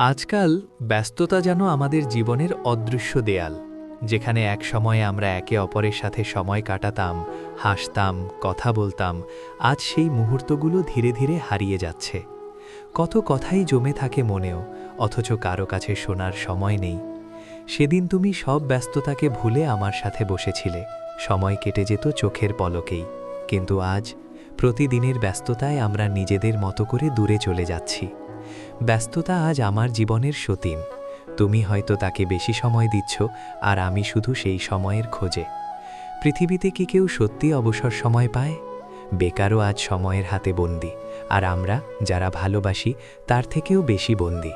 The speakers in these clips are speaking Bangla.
আজকাল ব্যস্ততা যেন আমাদের জীবনের অদৃশ্য দেয়াল, যেখানে এক সময়ে আমরা একে অপরের সাথে সময় কাটাতাম, হাসতাম, কথা বলতাম, আজ সেই মুহূর্তগুলো ধীরে ধীরে হারিয়ে যাচ্ছে। কত কথাই জমে থাকে মনেও, অথচ কারও কাছে শোনার সময় নেই। সেদিন তুমি সব ব্যস্ততাকে ভুলে আমার সাথে বসেছিলে, সময় কেটে যেত চোখের পলকেই। কিন্তু আজ, প্রতিদিনের ব্যস্ততায় আমরা নিজেদের মতো করে দূরে চলে যাচ্ছি। ব্যস্ততা আজ আমার জীবনের সতীন। তুমি হয়তো তাকে বেশি সময় দিচ্ছ, আর আমি শুধু সেই সময়ের খোঁজে। পৃথিবীতে কি কেউ সত্যি অবসর সময় পায়? বেকারও আজ সময়ের হাতে বন্দি, আর আমরা যারা ভালোবাসি, তার থেকেও বেশি বন্দি।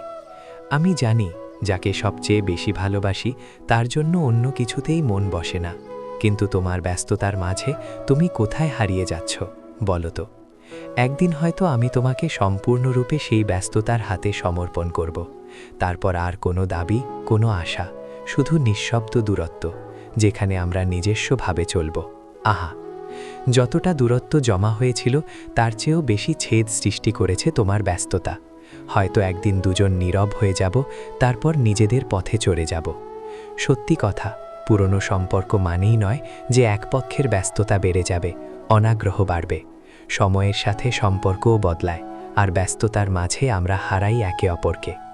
আমি জানি, যাকে সবচেয়ে বেশি ভালোবাসি, তার জন্য অন্য কিছুতেই মন বসে না। কিন্তু তোমার ব্যস্ততার মাঝে তুমি কোথায় হারিয়ে যাচ্ছ, বলো তো? একদিন হয়তো আমি তোমাকে সম্পূর্ণরূপে সেই ব্যস্ততার হাতে সমর্পণ করব। তারপর আর কোনো দাবি, কোনো আশা, শুধু নিঃশব্দ দূরত্ব, যেখানে আমরা নিজস্বভাবে চলব। আহা! যতটা দূরত্ব জমা হয়েছিল, তার চেয়েও বেশি ছেদ সৃষ্টি করেছে তোমার ব্যস্ততা। হয়তো একদিন দুজন নীরব হয়ে যাব, তারপর নিজেদের পথে চড়ে যাব। সত্যি কথা, পুরনো সম্পর্ক মানেই নয় যে এক পক্ষের ব্যস্ততা বেড়ে যাবে, অনাগ্রহ বাড়বে। সময়ের সাথে সম্পর্কও বদলায় আর ব্যস্ততার মাঝে আমরা হারাই একে অপরকে।